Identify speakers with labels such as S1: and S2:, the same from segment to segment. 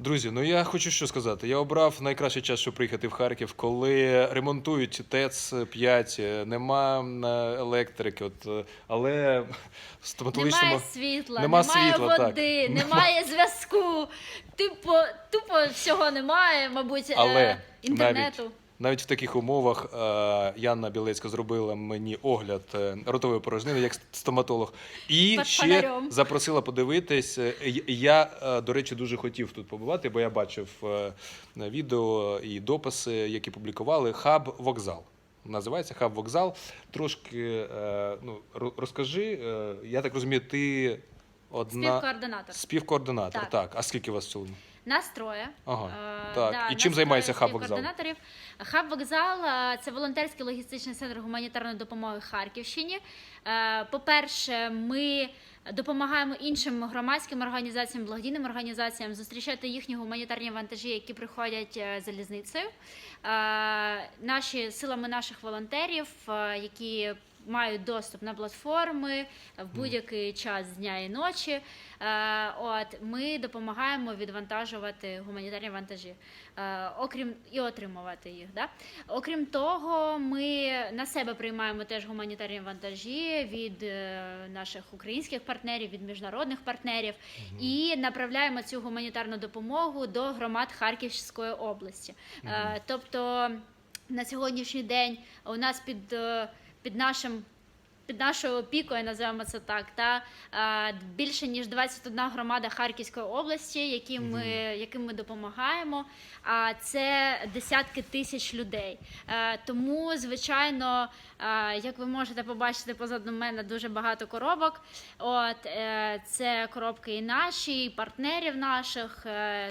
S1: Друзі, ну я хочу що сказати. Я обрав найкращий час, щоб приїхати в Харків, коли ремонтують ТЕЦ 5, нема м, електрики, от, е, але в стоматологічному
S2: Немає світла,
S1: Нема
S2: немає
S1: світла, так.
S2: води, немає зв'язку. Типу, тупо всього немає, мабуть,
S1: Але
S2: е, інтернету.
S1: навіть, навіть в таких умовах е, Янна Білецька зробила мені огляд е, ротової порожнини як стоматолог. І
S2: Під
S1: ще
S2: фонарем.
S1: запросила подивитись. Е, Я, до речі, дуже хотів тут побувати, бо я бачив відео і дописи, які публікували. Хаб вокзал. Називається хаб вокзал. Трошки ну, розкажи. Я так розумію, ти одна
S2: Співкоординатор.
S1: співкоординатор.
S2: Так.
S1: Так. А скільки вас в цілому?
S2: Нас троє.
S1: Ага,
S2: Е,
S1: так.
S2: да,
S1: І чим займається «Хаб-вокзал»?
S2: співкоординаторів. Хаб-вокзал е, це волонтерський логістичний центр гуманітарної допомоги Харківщині. Е, По-перше, ми допомагаємо іншим громадським організаціям, благодійним організаціям зустрічати їхні гуманітарні вантажі, які приходять е, залізницею. Е, Наші силами наших волонтерів, е, які мають доступ на платформи в будь-який час дня і ночі. Е, От ми допомагаємо відвантажувати гуманітарні вантажі, е, окрім і отримувати їх. Да? Окрім того, ми на себе приймаємо теж гуманітарні вантажі від е, наших українських партнерів, від міжнародних партнерів і направляємо цю гуманітарну допомогу до громад Харківської області. Е, Тобто на сьогоднішній день у нас під, під нашим. Під нашою опікою, називаємо це так, та більше ніж 21 громада Харківської області, які ми, яким ми допомагаємо. А це десятки тисяч людей. Е, тому, звичайно, е, як ви можете побачити позаду мене, дуже багато коробок. От е, це коробки і наші, і партнерів наших.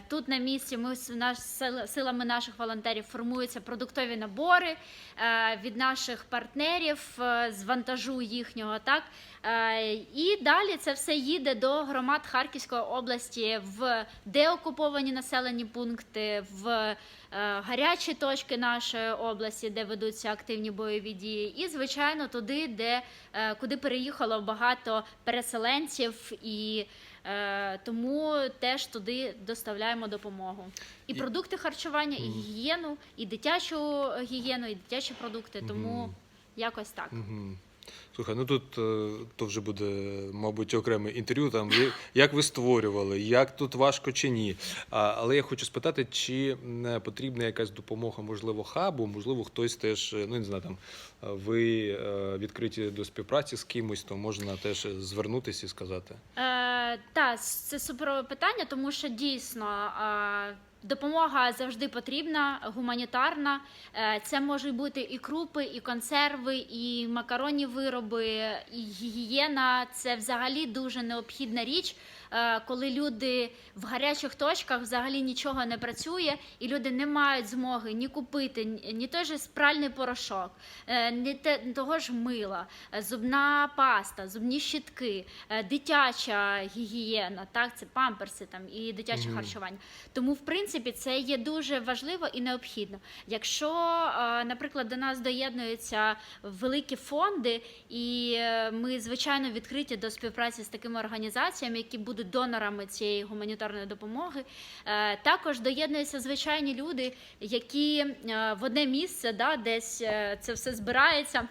S2: Тут на місці ми наш, силами наших волонтерів формуються продуктові набори від наших партнерів з вантажу їхнього. Так Е, і далі це все їде до громад Харківської області в деокуповані населені пункти, в е, гарячі точки нашої області, де ведуться активні бойові дії, і звичайно туди, де е, куди переїхало багато переселенців і. Тому теж туди доставляємо допомогу. І- продукти харчування, і гігієну, і дитячу гігієну, і дитячі продукти. Тому якось так.
S1: Слухай, ну тут е, то вже буде, мабуть, окреме інтерв'ю. Там як ви створювали, як тут важко чи ні. Але я хочу спитати, чи потрібна якась допомога, можливо, хабу, можливо, хтось теж, е, ну не знаю, там е, ви відкриті до співпраці з кимось, то можна теж звернутися і сказати.
S2: Е, та, це суперове питання, тому що дійсно допомога завжди потрібна, гуманітарна. Е, це можуть бути і крупи, і консерви, і макаронні вироби, і гігієна. Це взагалі дуже необхідна річ. Е, Коли люди в гарячих точках взагалі нічого не працює, і люди не мають змоги ні купити ні той же спральний порошок, е, ні того ж мила, е, зубна паста, зубні щітки, дитяча гігієна, так це памперси там і дитяче харчування. Тому, в принципі, це є дуже важливо і необхідно. Якщо, наприклад, до нас доєднуються великі фонди, і ми звичайно відкриті до співпраці з такими організаціями, які будуть донорами цієї гуманітарної допомоги. Е, Також доєднуються звичайні люди, які е, в одне місце, да, десь е, це все збирається.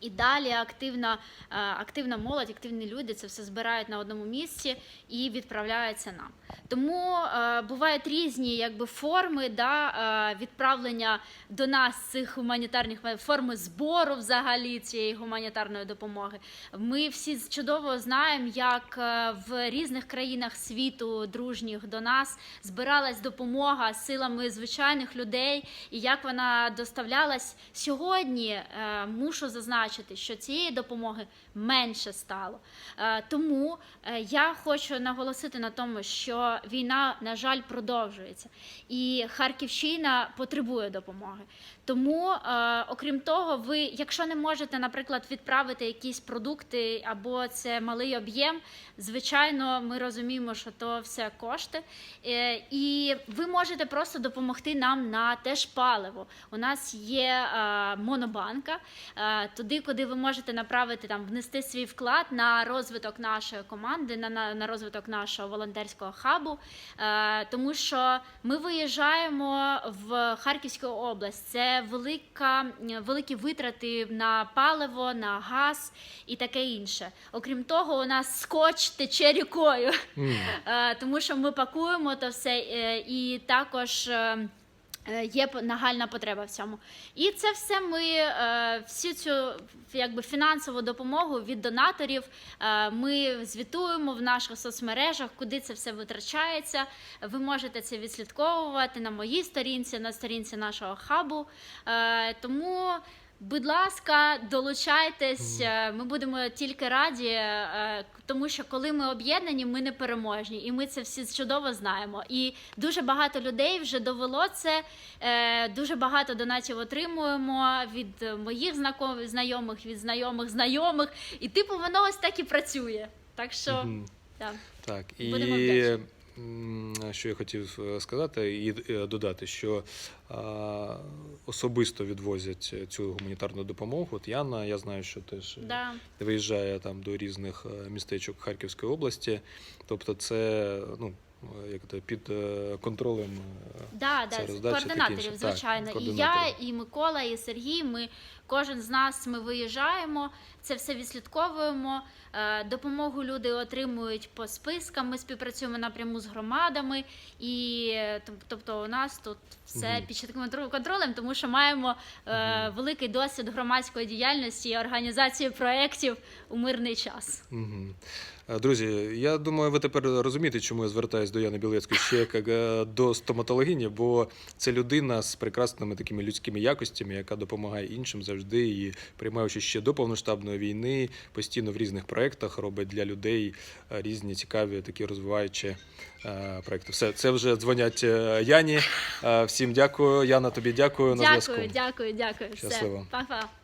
S2: І далі активна, е, активна молодь, активні люди це все збирають на одному місці і відправляються нам. Тому е, бувають різні якби, форми да, е, відправлення до нас цих гуманітарних форми збору взагалі цієї гуманітарної допомоги. Ми всі чудово знаємо, як е, в різних країнах світу, дружніх до нас, збиралась допомога силами звичайних людей, і як вона доставлялась сьогодні. е, Мушу зазначити, що цієї допомоги менше стало. Е, Тому е, я хочу наголосити на тому, що війна, на жаль, продовжується, і Харківщина потребує допомоги. Тому, е, окрім того, ви, якщо не можете, наприклад, відправити якісь продукти або це малий об'єм, звичайно, ми розуміємо, що то все кошти. І ви можете просто допомогти нам на теж паливо. У нас є монобанка, туди туди, куди ви можете направити там, внести свій вклад на розвиток нашої команди, на, на, на розвиток нашого волонтерського хабу. Е, тому що ми виїжджаємо в Харківську область. Це велика, великі витрати на паливо, на газ і таке інше. Окрім того, у нас скотч тече рікою.
S1: М.
S2: Е, тому що ми пакуємо то все, е, і також. е, Є нагальна потреба в цьому, і це все ми е, всю цю якби фінансову допомогу від донаторів. е, Ми звітуємо в наших соцмережах, куди це все витрачається. Ви можете це відслідковувати на моїй сторінці, на сторінці нашого хабу. Е, Тому Будь ласка, долучайтесь. е, Ми будемо тільки раді, е, тому що коли ми об'єднані, ми не переможні, і ми це всі чудово знаємо. І дуже багато людей вже довело це. е, Дуже багато донатів отримуємо від моїх знайомих, від знайомих знайомих. І типу воно ось так і працює. Так що
S1: Мгм.
S2: так.
S1: Так,
S2: Будемо
S1: і
S2: вдячні.
S1: Що я хотів е, сказати і е, додати, що особисто відвозять цю гуманітарну допомогу. От Яна, я знаю, що теж е,
S2: Да.
S1: виїжджає там до різних е, містечок Харківської області. Тобто, це ну е, як це, під е, контролем. е,
S2: Да, да,
S1: роздача,
S2: координаторів,
S1: інше. Так,
S2: звичайно. І я, і Микола, і Сергій. Ми кожен з нас ми виїжджаємо, це все відслідковуємо. Е, Допомогу люди отримують по спискам. Ми співпрацюємо напряму з громадами, і е, тобто у нас тут все
S1: Мгм.
S2: під чітким контролем, тому що маємо е, великий досвід громадської діяльності і організації проєктів у мирний час.
S1: Е, Друзі, я думаю, ви тепер розумієте, чому я звертаюся до Яни Білецької ще як е, до стоматологині, бо це людина з прекрасними такими людськими якостями, яка допомагає іншим завжди і приймаючи ще до повноштабної війни, постійно в різних проєктах робить для людей е, різні цікаві такі розвиваючі е, проєкти. Все, це вже дзвонять Яні. Всім дякую. Яна, тобі дякую на зв'язку.
S2: Дякую, дякую, дякую.
S1: Щасливо.
S2: па-па.